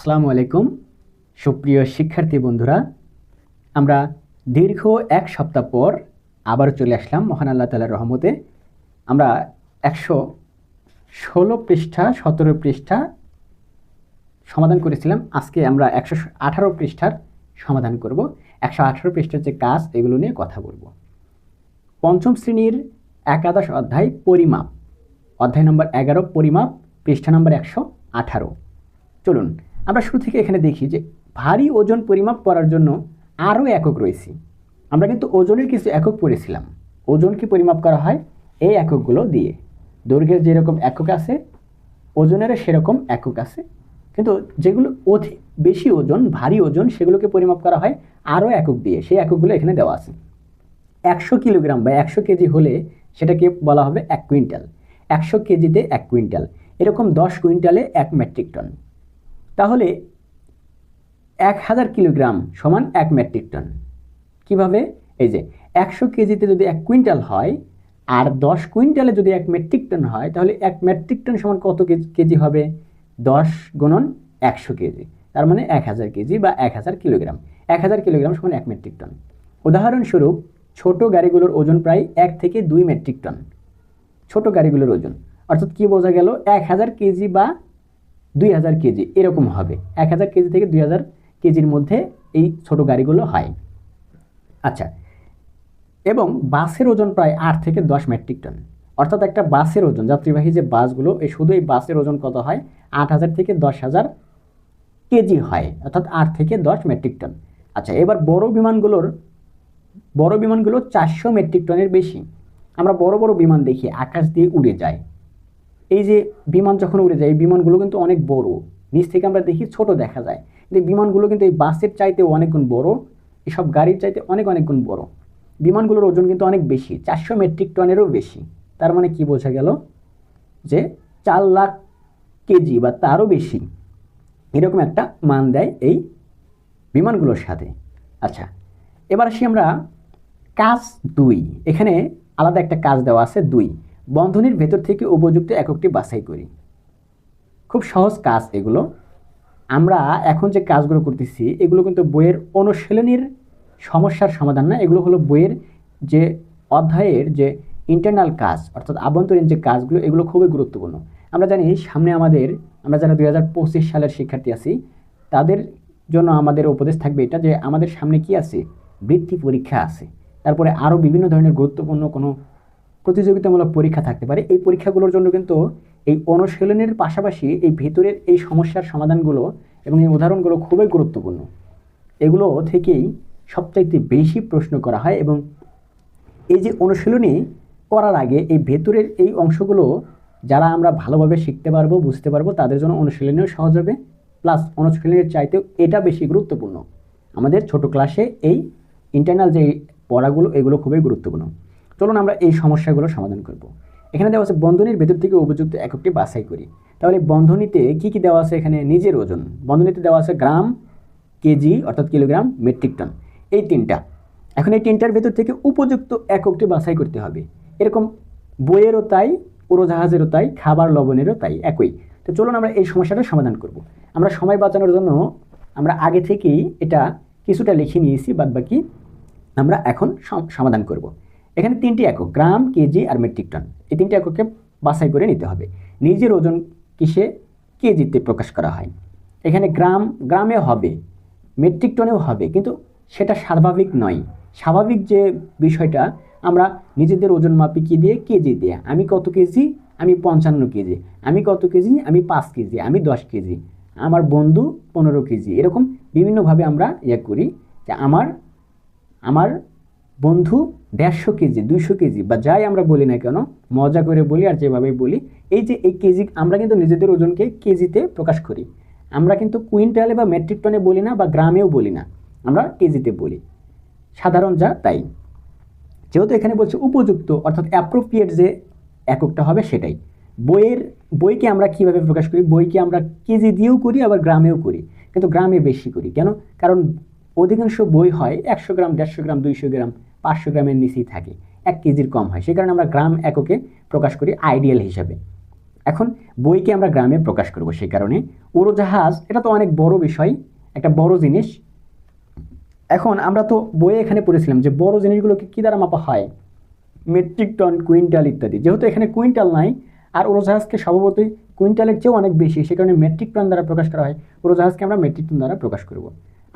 আসসালামু আলাইকুম। সুপ্রিয় শিক্ষার্থী বন্ধুরা, আমরা দীর্ঘ এক সপ্তাহ পর আবার চলে আসলাম মহান আল্লাহ তালার রহমতে। আমরা একশো ষোলো পৃষ্ঠা, সতেরো পৃষ্ঠা সমাধান করেছিলাম। আজকে আমরা একশো আঠারো পৃষ্ঠার সমাধান করব। একশো আঠারো পৃষ্ঠার যে কাজ, এগুলো নিয়ে কথা বলব। পঞ্চম শ্রেণির একাদশ অধ্যায় পরিমাপ। অধ্যায় নম্বর এগারো, পরিমাপ, পৃষ্ঠা নম্বর একশো আঠারো। চলুন আমরা শুরু থেকে এখানে দেখি যে ভারী ওজন পরিমাপ করার জন্য আরও একক রয়েছে। আমরা কিন্তু ওজনের কিছু একক পড়েছিলাম। ওজনকে পরিমাপ করা হয়? এই এককগুলো দিয়ে। দৈর্ঘ্যের যেরকম একক আছে, ওজনেরও সেরকম একক আছে। কিন্তু যেগুলো অধিক, বেশি ওজন, ভারী ওজন, সেগুলোকে পরিমাপ করা হয় আরও একক দিয়ে। সেই এককগুলো এখানে দেওয়া আছে। একশো কিলোগ্রাম বা একশো কেজি হলে সেটাকে বলা হবে এক কুইন্টাল। একশো কেজিতে এক কুইন্টাল। এরকম দশ কুইন্টালে এক মেট্রিক টন। তাহলে এক হাজার কিলোগ্রাম সমান এক মেট্রিক টন। কীভাবে? এই যে, একশো কেজিতে যদি এক কুইন্টাল হয় আর দশ কুইন্টালে যদি এক মেট্রিক টন হয়, তাহলে এক মেট্রিক টন সমান কত কেজি- হবে? দশ গুণন একশো কেজি। তার মানে এক হাজার কেজি বা এক হাজার কিলোগ্রাম। এক হাজার কিলোগ্রাম সমান এক মেট্রিক টন। উদাহরণস্বরূপ, ছোট গাড়িগুলোর ওজন প্রায় এক থেকে দুই মেট্রিক টন। ছোট গাড়িগুলোর ওজন। অর্থাৎ কি বোঝা গেল? এক হাজার কেজি বা দুই হাজার কেজি, এরকম হবে। এক হাজার কেজি থেকে দুই হাজার কেজির মধ্যে এই ছোট গাড়িগুলো হয়। আচ্ছা এবং বাসের ওজন প্রায় আট থেকে দশ মেট্রিক টন। অর্থাৎ একটা বাসের ওজন, যাত্রীবাহী যে বাসগুলো, এই শুধু এই বাসের ওজন কত হয়? আট হাজার থেকে দশ হাজার কেজি হয়, অর্থাৎ আট থেকে দশ মেট্রিক টন। আচ্ছা এবার বড় বিমানগুলোর, বড় বিমানগুলো চারশো মেট্রিক টনের বেশি। আমরা বড় বড় বিমান দেখি, আকাশ দিয়ে উড়ে যায়। এই যে বিমান যখন উড়ে যায়, এই বিমানগুলো কিন্তু অনেক বড়। নিচ থেকে আমরা দেখি ছোট দেখা যায়। কিন্তু বিমানগুলো কিন্তু এই বাসের চাইতে অনেক গুণ বড়, এসব গাড়ির চাইতে অনেক অনেক গুণ বড়। বিমানগুলোর ওজন কিন্তু অনেক বেশি, চারশো মেট্রিক টনেরও বেশি। তার মানে কি বোঝা গেল? যে চার লাখ কেজি বা তারও বেশি এরকম একটা মান দেয় এই বিমানগুলোর সাথে। আচ্ছা এবার আসি আমরা কাজ দুই। এখানে আলাদা একটা কাজ দেওয়া আছে দুই। বন্ধনীর ভেতর থেকে উপযুক্ত এককটি বাছাই করি। খুব সহজ কাজ এগুলো। আমরা এখন যে কাজগুলো করতেছি, এগুলো কিন্তু বইয়ের অনুশীলনীর সমস্যার সমাধান না, এগুলো হলো বইয়ের যে অধ্যায়ের যে ইন্টারনাল কাজ, অর্থাৎ আভ্যন্তরীণ যে কাজগুলো, এগুলো খুবই গুরুত্বপূর্ণ। আমরা জানি সামনে আমাদের, আমরা যারা দুই সালের শিক্ষার্থী আছি, তাদের জন্য আমাদের উপদেশ থাকবে এটা যে আমাদের সামনে কি আছে? বৃত্তি পরীক্ষা আছে। তারপরে আরও বিভিন্ন ধরনের গুরুত্বপূর্ণ কোনো প্রতিযোগিতামূলক পরীক্ষা থাকতে পারে। এই পরীক্ষাগুলোর জন্য কিন্তু এই অনুশীলনের পাশাপাশি এই ভেতরের এই সমস্যার সমাধানগুলো এবং এই উদাহরণগুলো খুবই গুরুত্বপূর্ণ। এগুলো থেকেই সবচাইতে বেশি প্রশ্ন করা হয় এবং এই যে অনুশীলনী করার আগে এই ভেতরের এই অংশগুলো যারা আমরা ভালোভাবে শিখতে পারব, বুঝতে পারব, তাদের জন্য অনুশীলনীও সহজ হবে। প্লাস অনুশীলনের চাইতেও এটা বেশি গুরুত্বপূর্ণ। আমাদের ছোট ক্লাসে এই ইন্টারনাল যে পড়াগুলো, এগুলো খুবই গুরুত্বপূর্ণ। চলুন আমরা এই সমস্যাগুলো সমাধান করব। এখানে দেওয়া আছে বন্ধনীর ভেতর থেকে উপযুক্ত এককটি বাছাই করি। তাহলে বন্ধনীতে কি কি দেওয়া আছে এখানে? নিজের ওজন। বন্ধনীতে দেওয়া আছে গ্রাম, কেজি অর্থাৎ কিলোগ্রাম মেট্রিক টন। এই তিনটা। এখন এই তিনটার ভেতর থেকে উপযুক্ত এককটি বাছাই করতে হবে। এরকম বইয়েরও তাই, উড়োজাহাজেরও তাই, খাবার লবণেরও তাই, একই। তো চলুন আমরা এই সমস্যাটা সমাধান করব। আমরা সময় বাঁচানোর জন্য আমরা আগে থেকেই এটা কিছুটা লিখে নিয়েছি বাদ বাকি আমরা এখন সম- সমাধান করব। এখানে তিনটি একক, গ্রাম, কেজি আর মেট্রিক টন। এই তিনটি এককে বাছাই করে নিতে হবে। নিজের ওজন কিসে কেজিতে প্রকাশ করা হয়। এখানে গ্রাম গ্রামে হবে, মেট্রিক টনেও হবে, কিন্তু সেটা স্বাভাবিক নয়। স্বাভাবিক যে বিষয়টা, আমরা নিজেদের ওজন মাপি কী দিয়ে? কেজি দিয়ে। আমি কত কেজি? আমি পঞ্চান্ন কেজি। আমি কত কেজি? আমি পাঁচ কেজি। আমি দশ কেজি। আমার বন্ধু পনেরো কেজি। এরকম বিভিন্নভাবে আমরা ইয়ে করি যে আমার আমার বন্ধু দেড়শো কেজি, দুইশো কেজি বা যাই আমরা বলি না কেন, মজা করে বলি আর যেভাবে বলি, এই যে এই কেজি, আমরা কিন্তু নিজেদের ওজনকে কেজিতে প্রকাশ করি। আমরা কিন্তু কুইন্টালে বা মেট্রিক টনে বলি না বা গ্রামেও বলি না, আমরা কেজিতে বলি। সাধারণ যা, তাই। যেহেতু এখানে বলছে উপযুক্ত, অর্থাৎ অ্যাপ্রোপ্রিয়েট যে এককটা হবে সেটাই। বইয়ের, বইকে আমরা কীভাবে প্রকাশ করি? বইকে আমরা কেজি দিয়েও করি, আবার গ্রামেও করি। কিন্তু গ্রামে বেশি করি। কেন? কারণ অধিকাংশ বই হয় একশো গ্রাম, দেড়শো গ্রাম, দুইশো গ্রাম। পাঁচশো গ্রামের নিচেই থাকে, এক কেজির কম হয়। সে কারণে আমরা গ্রাম এককে প্রকাশ করি আইডিয়াল হিসাবে। এখন বইকে আমরা গ্রামে প্রকাশ করব সেই কারণে উড়োজাহাজ, এটা তো অনেক বড় বিষয়, একটা বড় জিনিস। এখন আমরা তো বইয়ে এখানে পড়েছিলাম যে বড় জিনিসগুলোকে কী দ্বারা মাপা হয়? মেট্রিক টন, কুইন্টাল ইত্যাদি। যেহেতু এখানে কুইন্টাল নাই, আর উড়োজাহাজকে স্বভাবতই কুইন্টালের চেয়েও অনেক বেশি, সে কারণে মেট্রিক টন দ্বারা প্রকাশ করা হয়, উড়োজাহাজকে আমরা মেট্রিক টন দ্বারা প্রকাশ করব।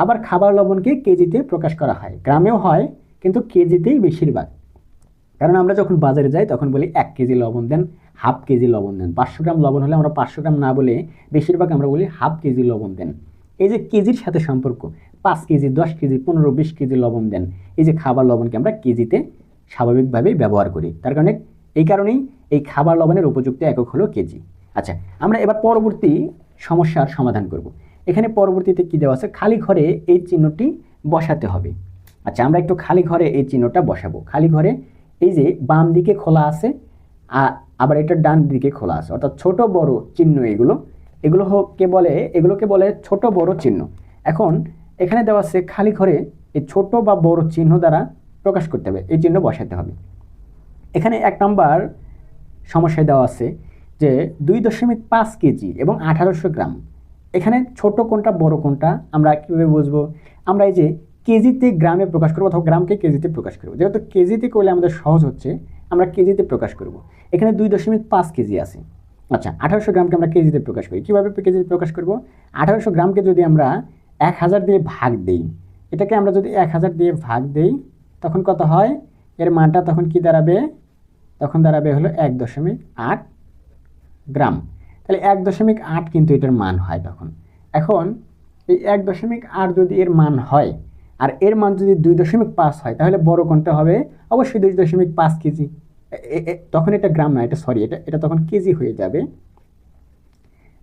আবার খাবার লবণকে কেজিতে প্রকাশ করা হয়। গ্রামেও হয় কিন্তু কেজিতেই বেশিরভাগ। কারণ আমরা যখন বাজারে যাই, তখন বলি এক কেজি লবণ দেন, হাফ কেজি লবণ দেন। পাঁচশো গ্রাম লবণ হলে আমরা পাঁচশো গ্রাম না বলে বেশিরভাগ আমরা বলি হাফ কেজি লবণ দেন। এই যে কেজির সাথে সম্পর্ক, পাঁচ কেজি, দশ কেজি, পনেরো, বিশ কেজি লবণ দেন, এই যে খাবার লবণকে আমরা কেজিতে স্বাভাবিকভাবেই ব্যবহার করি। তার কারণে এই কারণেই এই খাবার লবণের উপযুক্ত একক হলো কেজি। আচ্ছা আমরা এবার পরবর্তী সমস্যার সমাধান করব। এখানে পরবর্তীতে কী দেওয়া আছে? খালি ঘরে এই চিহ্নটি বসাতে হবে। আচ্ছা আমরা একটু খালি ঘরে এই চিহ্নটা বসাবো। খালি ঘরে এই যে বাম দিকে খোলা আছে আবার এটা ডান দিকে খোলা আছে। অর্থাৎ ছোট বড় চিহ্ন এগুলো। এগুলো কে বলে, এগুলোকে বলে ছোট বড় চিহ্ন। এখন এখানে দেওয়া আছে খালি ঘরে এই ছোট বা বড় চিহ্ন দ্বারা প্রকাশ করতে হবে। এই চিহ্ন বসাতে হবে। এখানে এক নম্বর সমস্যায় দেওয়া আছে যে দুই দশমিক পাঁচ কেজি এবং আঠারোশো গ্রাম। এখানে ছোট কোনটা, বড় কোনটা, আমরা কীভাবে বুঝব? আমরা এই যে কেজিতে গ্রামে প্রকাশ করব অথবা গ্রামকে কেজিতে প্রকাশ করব। যেহেতু কেজিতে করলে আমাদের সহজ হচ্ছে, আমরা কেজিতে প্রকাশ করব। এখানে দুই দশমিক পাঁচ কেজি আছে। আচ্ছা আঠারোশো গ্রামকে আমরা কেজিতে প্রকাশ করি। কীভাবে কেজিতে প্রকাশ করব? আঠারোশো গ্রামকে যদি আমরা এক হাজার দিয়ে ভাগ দেই, এটাকে আমরা যদি এক হাজার দিয়ে ভাগ দেই, তখন কত হয়? এর মানটা তখন কি দাঁড়াবে? তখন দাঁড়াবে হলো এক দশমিক আট গ্রাম। তাহলে এক দশমিক আট কিন্তু এটার মান হয় তখন। এখন এই এক দশমিক আট যদি এর মান হয় আর এর মান যদি দুই দশমিক পাঁচ হয়, তাহলে বড় কোনটা হবে অবশ্যই দুই দশমিক পাঁচ কেজি। তখন এটা গ্রাম না, এটা সরি, এটা এটা তখন কেজি হয়ে যাবে।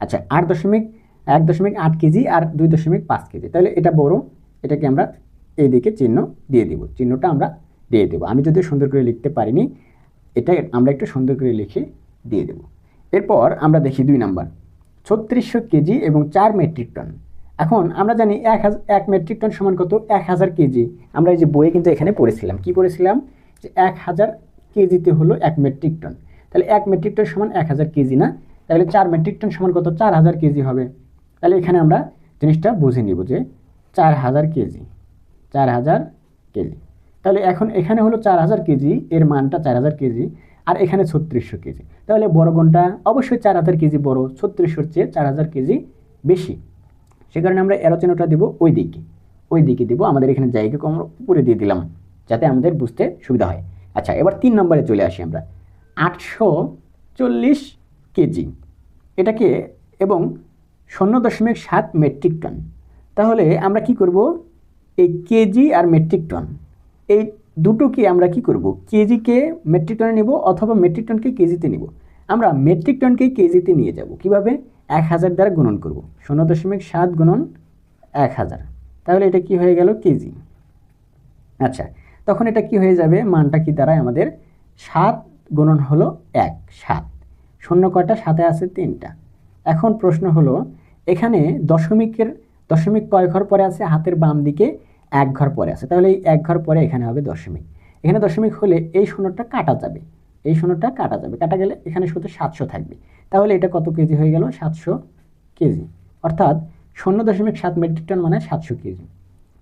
আচ্ছা আট দশমিক, এক দশমিক আট কেজি আর দুই দশমিক পাঁচ কেজি। তাহলে এটা বড়, এটাকে আমরা এইদিকে চিহ্ন দিয়ে দিব। চিহ্নটা আমরা দিয়ে দেবো। আমি যদি সুন্দর করে লিখতে পারিনি, এটা আমরা একটু সুন্দর করে লিখে দিয়ে দেব। এরপর আমরা দেখি দুই নাম্বার। ছত্রিশশো কেজি এবং চার মেট্রিক টন। এখন আমরা জানি এক এক মেট্রিক টন সমান কত? এক হাজার কেজি। আমরা এই যে বইয়ে কিন্তু এখানে পড়েছিলাম। কি পড়েছিলাম? যে এক হাজার কেজিতে হলো এক মেট্রিক টন। তাহলে এক মেট্রিক টন সমান এক হাজার কেজি না? তাহলে চার মেট্রিক টন সমান কত? চার হাজার কেজি হবে। তাহলে এখানে আমরা জিনিসটা বুঝে নিব যে চার হাজার কেজি। চার হাজার কেজি। তাহলে এখন এখানে হলো চার হাজার কেজি, এর মানটা চার হাজার কেজি, আর এখানে ছত্রিশশো কেজি। তাহলে বড় কোনটা? অবশ্যই চার হাজার কেজি বড়, ছত্রিশশোর চেয়ে চার হাজার কেজি বেশি। সে কারণে আমরা অ্যালোচনাটা দেবো ওই দিকে। ওই দিকে দিব, আমাদের এখানে জায়গাকে আমরা উপরে দিয়ে দিলাম, যাতে আমাদের বুঝতে সুবিধা হয়। আচ্ছা এবার তিন নম্বরে চলে আসি আমরা। আটশো চল্লিশ কেজি এটাকে এবং শূন্য দশমিক সাত মেট্রিক টন তাহলে আমরা কি করব? এই কেজি আর মেট্রিক টন এই দুটোকে আমরা কি করব? কেজিকে মেট্রিক টনে নেব অথবা মেট্রিক টনকে কেজিতে নেব। আমরা মেট্রিক টনকেই কেজিতে নিয়ে যাব। কীভাবে? এক হাজার দ্বারা গুণন করব। শূন্য দশমিক সাত গুণন এক হাজার। তাহলে এটা কি হয়ে গেল? কেজি। আচ্ছা তখন এটা কি হয়ে যাবে? মানটা কি দাঁড়ায় আমাদের সাত গুণন হলো এক, সাত। শূন্য কয়টা? সাথে আছে তিনটা। এখন প্রশ্ন হলো, এখানে দশমিকের, দশমিক কয় ঘর পরে আছে? হাতের বাম দিকে এক ঘর পরে আছে। তাহলে এই এক ঘর পরে এখানে হবে দশমিক। এখানে দশমিক হলে এই শূন্যটা কাটা যাবে। এই শূন্যটা কাটা যাবে। কাটা গেলে এখানে শুধু সাতশো থাকবে। তাহলে এটা কত কেজি হয়ে গেল? সাতশো কেজি। অর্থাৎ শূন্য দশমিক সাত মেট্রিক টন মানে সাতশো কেজি।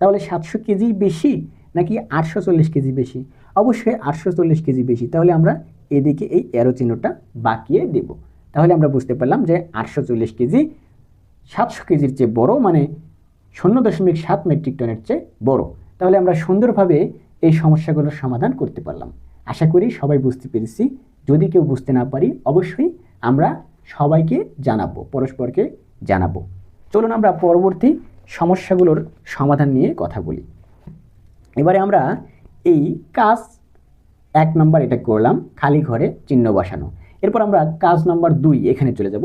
তাহলে সাতশো কেজি বেশি নাকি আটশো চল্লিশ কেজি বেশি? অবশ্যই আটশো চল্লিশ কেজি বেশি। তাহলে আমরা এদিকে এই অ্যারো চিহ্নটা বাঁকিয়ে দেব। তাহলে আমরা বুঝতে পারলাম যে আটশো চল্লিশ কেজি সাতশো কেজির চেয়ে বড় মানে শূন্য দশমিক সাত মেট্রিক টনের চেয়ে বড়। তাহলে আমরা সুন্দরভাবে এই সমস্যাগুলোর সমাধান করতে পারলাম। আশা করি সবাই বুঝতে পেরেছি। যদি কেউ বুঝতে না পারি, অবশ্যই আমরা সবাইকে জানাব, পরস্পরকে জানাব। চলুন আমরা পরবর্তী সমস্যাগুলোর সমাধান নিয়ে কথা বলি। এবারে আমরা এই কাজ এক নম্বর এটা করলাম, খালি ঘরে চিহ্ন বসানো। এরপর আমরা কাজ নম্বর দুই এখানে চলে যাব।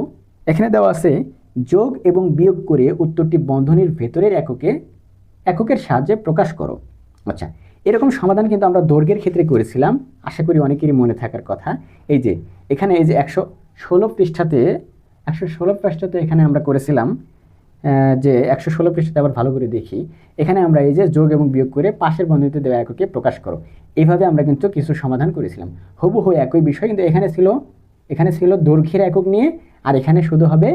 এখানে দেওয়া আছে, যোগ এবং বিয়োগ করে উত্তরটি বন্ধনীর ভেতরের এককে, এককের সাহায্যে প্রকাশ করো। আচ্ছা এরকম সমাধান কিন্তু আমরা দৈর্ঘ্যের ক্ষেত্রে করেছিলাম। আশা করি অনেকেরই মনে থাকার কথা। এই যে, এখানে এই যে একশো ষোলো পৃষ্ঠাতে, একশো ষোলো পৃষ্ঠাতে এখানে আমরা করেছিলাম যে একশো ষোলো পৃষ্ঠাতে আবার ভালো করে দেখি। এখানে আমরা এই যে যোগ এবং বিয়োগ করে পাশের বন্ধনীতে দেওয়া এককে প্রকাশ করো। এইভাবে আমরা কিন্তু কিছু সমাধান করেছিলাম। হুবহু একই বিষয় কিন্তু এখানে ছিল এখানে ছিল দৈর্ঘ্যের একক নিয়ে, আর এখানে শুধু হবে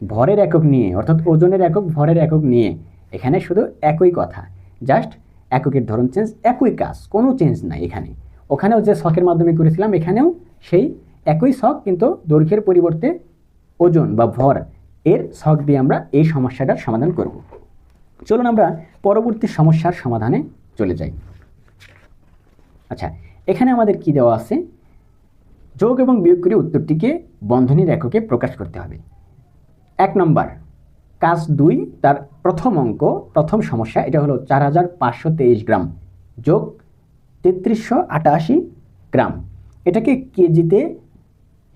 ভরের একক নিয়ে, অর্থাৎ ওজনের একক, ভরের একক নিয়ে। এখানে শুধু একই কথা। জাস্ট এককের ধরন চেঞ্জ একই কাজ, কোনো চেঞ্জ নাই এখানে। ওখানেও যে শখের মাধ্যমে করেছিলাম, এখানেও সেই একই শখ, কিন্তু দৈর্ঘ্যের পরিবর্তে ওজন বা ভর এর শখ দিয়ে আমরা এই সমস্যাটার সমাধান করব। চলুন আমরা পরবর্তী সমস্যার সমাধানে চলে যাই। আচ্ছা এখানে আমাদের কি দেওয়া আছে? যোগ এবং বিয়োগ করে উত্তরটিকে বন্ধনীর এককে প্রকাশ করতে হবে। এক নম্বর কাজ দুই, তার প্রথম অঙ্ক, প্রথম সমস্যা, এটা হলো চার হাজার পাঁচশো তেইশ গ্রাম যোগ তেত্রিশশো আটাশি গ্রাম। এটাকে কেজিতে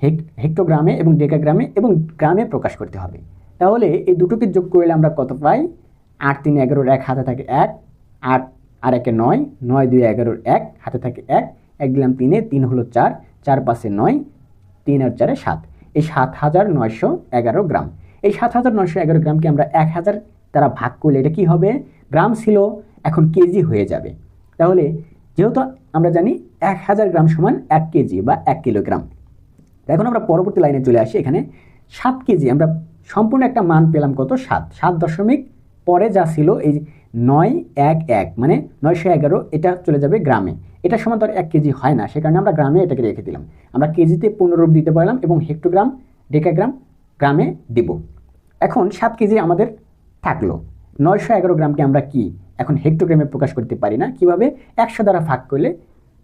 হেক, হেক্টোগ্রামে এবং ডেকাগ্রামে এবং গ্রামে প্রকাশ করতে হবে। তাহলে এই দুটোকে যোগ করলে আমরা কত পাই? আট তিন এগারোর এক, হাতে থাকে এক। আট, আর একে নয় নয় দুই এগারোর এক, হাতে থাকে এক। এক দিলাম তিনে, তিন হলো চার চার পাশে নয়, তিন আর চারে সাত। এই সাত হাজার নয়শো এগারো গ্রাম। এই সাত হাজার নয়শো এগারো গ্রামকে আমরা এক হাজার দ্বারা ভাগ করলে এটা কী হবে? গ্রাম ছিল, এখন কেজি হয়ে যাবে। তাহলে যেহেতু আমরা জানি এক হাজার গ্রাম সমান এক কেজি বা এক কিলোগ্রাম। এখন আমরা পরবর্তী লাইনে চলে আসি, এখানে সাত কেজি, আমরা সম্পূর্ণ একটা মান পেলাম কত? সাত। সাত দশমিক পরে যা ছিল এই নয় এক এক মানে নয়শো এগারো, এটা চলে যাবে গ্রামে। এটা সমান আর এক কেজি হয় না, সে কারণে আমরা গ্রামে এটাকে রেখে দিলাম। আমরা কেজিতে পূর্ণরূপ দিতে পারলাম এবং হেক্টোগ্রাম, ডেকাগ্রাম গ্রামে দেব। এখন সাত কেজি আমাদের থাকল। নয়শো এগারো গ্রামকে আমরা কি এখন হেক্টোগ্রামে প্রকাশ করতে পারি না? কীভাবে? একশো দ্বারা ভাগ করলে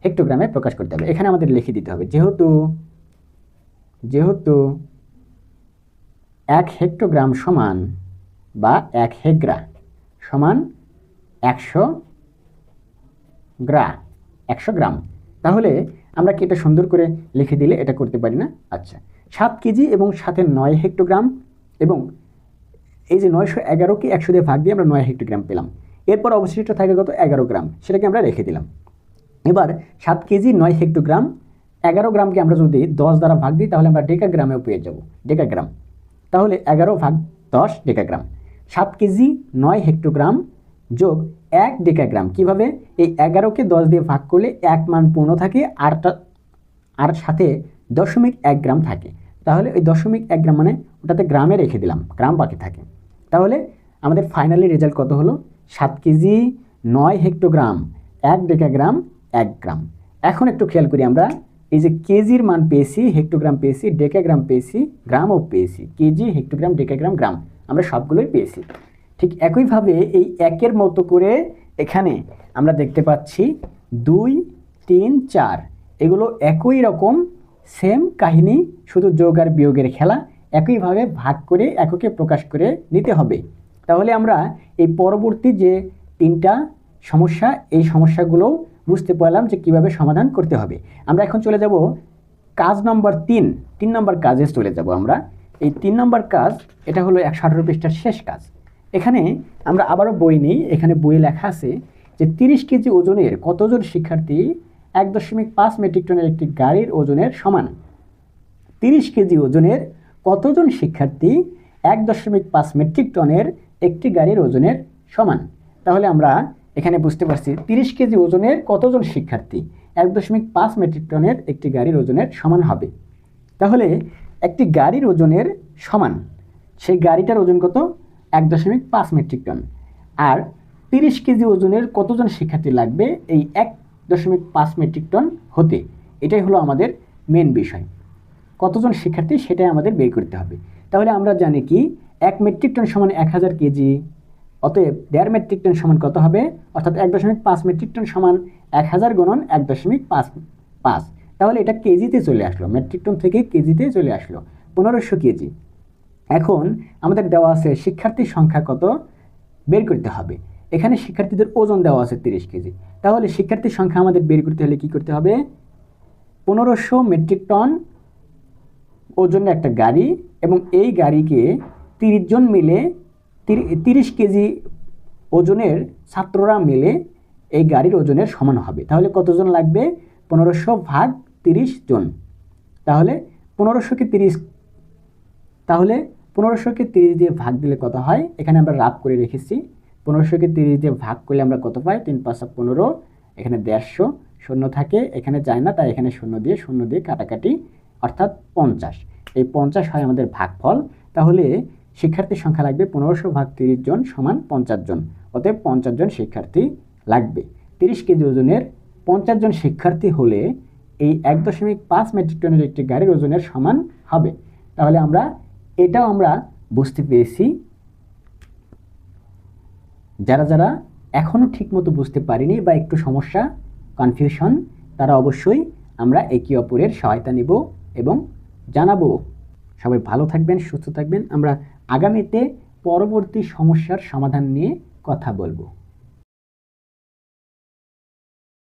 হেক্টোগ্রামে প্রকাশ করতে হবে। এখানে আমাদের লিখে দিতে হবে, যেহেতু যেহেতু এক হেক্টোগ্রাম সমান বা এক হেগ্রা সমান একশো গ্রা, একশো গ্রাম। তাহলে আমরা কি এটা সুন্দর করে লিখে দিলে এটা করতে পারি না? আচ্ছা। সাত কেজি এবং সাথে নয় হেক্টোগ্রাম এবং এই যে নয়শো এগারোকে একশো দিয়ে ভাগ দিয়ে আমরা নয় হেক্টোগ্রাম পেলাম। এরপর অবশিষ্ট থাকে কত? এগারো গ্রাম, সেটাকে আমরা রেখে দিলাম। এবার সাত কেজি, নয় হেক্টোগ্রাম, এগারো গ্রামকে আমরা যদি দশ দ্বারা ভাগ দিই, তাহলে আমরা ডেকাগ্রামেও পেয়ে যাব, ডেকাগ্রাম। তাহলে এগারো ভাগ দশ ডেকাগ্রাম। সাত কেজি, নয় হেক্টোগ্রাম যোগ এক ডেকাগ্রাম। কীভাবে? এই এগারোকে দশ দিয়ে ভাগ করলে এক মান পূর্ণ থাকে, আরটা আর সাথে দশমিক এক গ্রাম থাকে। তাহলে ওই দশমিক এক গ্রাম মানে ওটাতে গ্রামে রেখে দিলাম, গ্রাম বাকি থাকে। তাহলে আমাদের ফাইনালি রেজাল্ট কত হলো? সাত কেজি নয় হেক্টোগ্রাম, এক ডেকাগ্রাম, এক গ্রাম। এখন একটু খেয়াল করি আমরা, এই যে কেজির মান পেয়েছি, হেক্টোগ্রাম পেয়েছি, ডেকাগ্রাম পেয়েছি, গ্রামও পেয়েছি। কেজি, হেক্টোগ্রাম, ডেকাগ্রাম, গ্রাম, আমরা সবগুলোই পেয়েছি। ঠিক একইভাবে এই একের মতো করে এখানে আমরা দেখতে পাচ্ছি দুই, তিন, চার, এগুলো একই রকম সেম কাহিনী, শুধু যোগ আর বিয়োগের খেলা একইভাবে ভাগ করে এককে প্রকাশ করে নিতে হবে। তাহলে আমরা এই পরবর্তী যে তিনটা সমস্যা, এই সমস্যাগুলোও বুঝতে পারলাম যে কীভাবে সমাধান করতে হবে। আমরা এখন চলে যাব কাজ নম্বর তিন। তিন নম্বর কাজে চলে যাব আমরা। এই তিন নম্বর কাজ, এটা হলো একশো আঠারো পৃষ্ঠার শেষ কাজ। এখানে আমরা আবারও বই নিই, এখানে বইয়ে লেখা আছে যে তিরিশ কেজি ওজনের কতজন শিক্ষার্থী এক দশমিক পাঁচ মেট্রিক টনের একটি গাড়ির ওজনের সমান। তিরিশ কেজি ওজনের কতজন শিক্ষার্থী এক দশমিক পাঁচ মেট্রিক টনের একটি গাড়ির ওজনের সমান? তাহলে আমরা এখানে বুঝতে পারছি তিরিশ কেজি ওজনের কতজন শিক্ষার্থী এক দশমিক পাঁচ মেট্রিক টনের একটি গাড়ির ওজনের সমান হবে। তাহলে একটি গাড়ির ওজনের সমান, সেই গাড়িটার ওজন কত? এক দশমিক পাঁচ মেট্রিক টন। আর তিরিশ কেজি ওজনের কতজন শিক্ষার্থী লাগবে এই এক দশমিক পাঁচ মেট্রিক টন হতে। এটাই হলো আমাদের মেন বিষয়। কতজন শিক্ষার্থী সেটাই আমাদের বের করতে হবে। তাহলে আমরা জানি কি, এক মেট্রিক টন সমান এক হাজার কেজি, অতএব দেড় মেট্রিক টন সমান কত হবে? অর্থাৎ এক দশমিক পাঁচ মেট্রিক টন সমান এক হাজার গণন এক দশমিক পাঁচ পাঁচ। তাহলে এটা কেজিতে চলে আসলো, মেট্রিক টন থেকে কেজিতে চলে আসলো, পনেরোশো কেজি। এখন আমাদের দেওয়া আছে শিক্ষার্থীর সংখ্যা কত? বের করতে হবে। এখানে শিক্ষার্থীদের ওজন দেওয়া আছে তিরিশ কেজি। তাহলে শিক্ষার্থীর সংখ্যা আমাদের বের করতে হলে কি করতে হবে? পনেরোশো মেট্রিক টন ওজনের একটা গাড়ি এবং এই গাড়িকে তিরিশ জন মিলে তিরিশ কেজি ওজনের ছাত্ররা মিলে এই গাড়ির ওজনের সমান হবে। তাহলে কতজন লাগবে? পনেরোশো ভাগ তিরিশ জন। তাহলে পনেরোশোকে তিরিশ, তাহলে পনেরোশোকে তিরিশ দিয়ে ভাগ দিলে কত হয়? এখানে আমরা রাফ করে রেখেছি। পনেরোশোকে তিরিশ দিয়ে ভাগ করলে আমরা কত পাই? তিন পাঁচশো পনেরো, এখানে দেড়শো, শূন্য থাকে, এখানে যায় না, তাই এখানে শূন্য দিয়ে শূন্য দিয়ে কাটাকাটি, অর্থাৎ পঞ্চাশ। এই পঞ্চাশ হয় আমাদের ভাগফল। তাহলে শিক্ষার্থীর সংখ্যা লাগবে পনেরোশো ভাগ তিরিশ জন সমান পঞ্চাশ জন। অতএব পঞ্চাশ জন শিক্ষার্থী লাগবে। তিরিশ কেজি ওজনের পঞ্চাশ জন শিক্ষার্থী হলে এই এক দশমিক পাঁচ মেট্রিক টনের একটি গাড়ির ওজনের সমান হবে। তাহলে আমরা এটাও আমরা বুঝতে পেরেছি যারা যারা এখনও ঠিকমতো বুঝতে পারিনি বা একটু সমস্যা কনফিউশন তারা অবশ্যই আমরা একে অপরের সহায়তা নেব এবং জানাব। সবাই ভালো থাকবেন, সুস্থ থাকবেন। আমরা আগামীতে পরবর্তী সমস্যার সমাধান নিয়ে কথা বলব।